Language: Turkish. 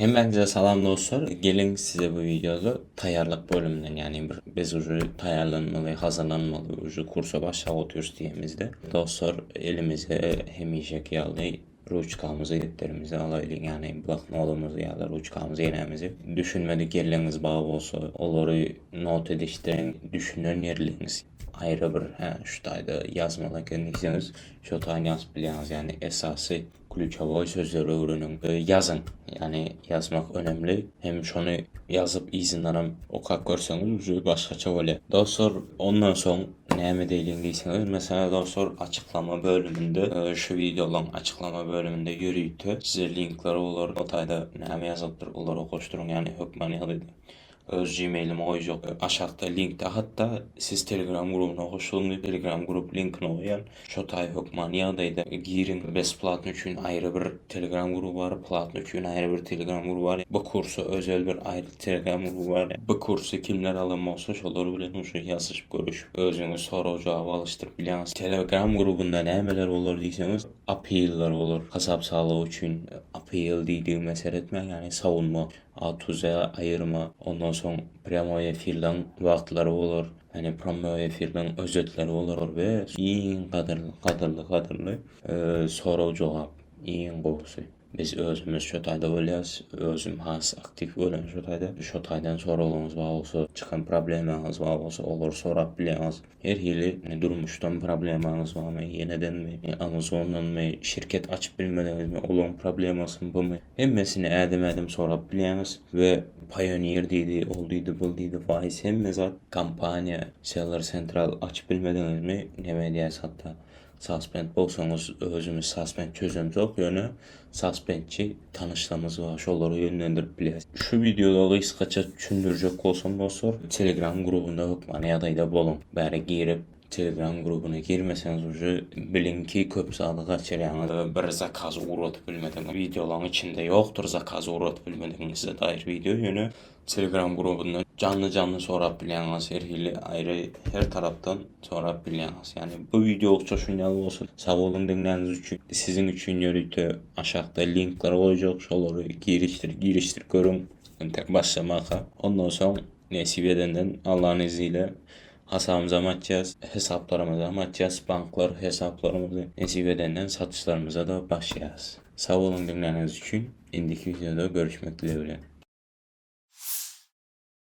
Hemenize salam dostlar. Gelin size bu videoda tayarlık bölümünden yani bir, biz ucu tayarlanmalı, hazırlanmalı ucu kursa başlıyoruz diyemizde. Dostlar elimize hem işek yaldı ruçkamızı, yetlerimizi alaylı yani bloknolumuzu ya da ruçkamızı, yenemizi düşünmedik yerleriniz bağ olsa onları not ediştiren düşünün yerleriniz ayrı bir hə, şutayda yazmalı kendiniz şu tane yaz biliyiniz yani esası Kulüçavoy sözleri öğrenin. E, yazın. Yani yazmak önemli. Hem şunu yazıp izinlerim o kak görseniz başka çavale. Daha sonra ondan sonra neyme değilin deyseniz mesela dostlar açıklama bölümünde şu videonun açıklama bölümünde yürüyütü size linkleri olur. Otayda neyme yazılıptır onları koşturun yani hükmen yazıydı öz Gmail'im koyacak. Aşağıda linkte hatta siz Telegram grubuna koşulun Telegram grup linkini koyan Şotay Hokmaniya'daydı. Girin besplatın üçün ayrı bir Telegram grubu var. Platın üçün ayrı bir Telegram grubu var. Bu kursu özel bir ayrı Telegram grubu var. Bu kursu kimler alınmasa şoları bilen uşu yazışıp görüşüp özünüz soru cevabı alıştırıp biliniz. Telegram grubunda nemeler olur deyseniz appeal'lar olur. Kasap sağlığı üçün appeal dediğim mesele etmek yani savunma A-tuza ayırma, ondan sonra premo efirden vaxtları olur. Yani premo efirden özetleri olur ve iyin kadırlı, kadırlı, kadırlı e, soru cevap, iyin qoğusu. Biz özümüz şotayda öləyiz, özüm has aktiv ölen şotayda. Şotaydan sonra olumuz var olsa, çıxan probleminiz var olsa, olur sorab biliniz. Her hili yani, durmuşdan probleminiz var mı, yeniden mi, Amazon'dan mı, şirket açıp bilmediniz mi, olan problemasın bu mu? Hemmesini ədim ədim sorab biliniz ve Pioneer deydi, olduydu, bulduydu, faiz hemme zat kampanya, Seller Central açıp bilmediniz mi, ne medyas hatta. Suspend bolsanız özümüz suspend çözümüz yok. Yani suspendçi tanışlarımız var. Şoları yönlendirip biliriz. Şu videoda kısaca düşündürecek olsam dostlar Telegram grubunda hükmane ya da bolun. Bari girip Telegram grubuna girmeseniz ucu bilin ki köp salı kaçıryanız bir zakaz uğratıp bilmeden videoların içinde yoktur zakaz uğratıp bilmeden size dair video yönü Telegram grubundan canlı canlı sorap bilýäňiz her hili ayrı her taraftan sorap bilýäňiz. Yani bu video okça şunyalı olsun. Sağ olun dinlediğiniz için. Sizin için yörüytü aşağıda linkler olacak. Şoları giriştir, giriştir görün. Başlamaka. Ondan sonra nesip edenden Allah'ın izniyle hasabımıza matacağız, hesaplarımıza matacağız, banklar hesaplarımızı nesip edenden satışlarımıza da başlayacağız. Sağ olun dinlediğiniz için. İndiki videoda görüşmek dileğiyle.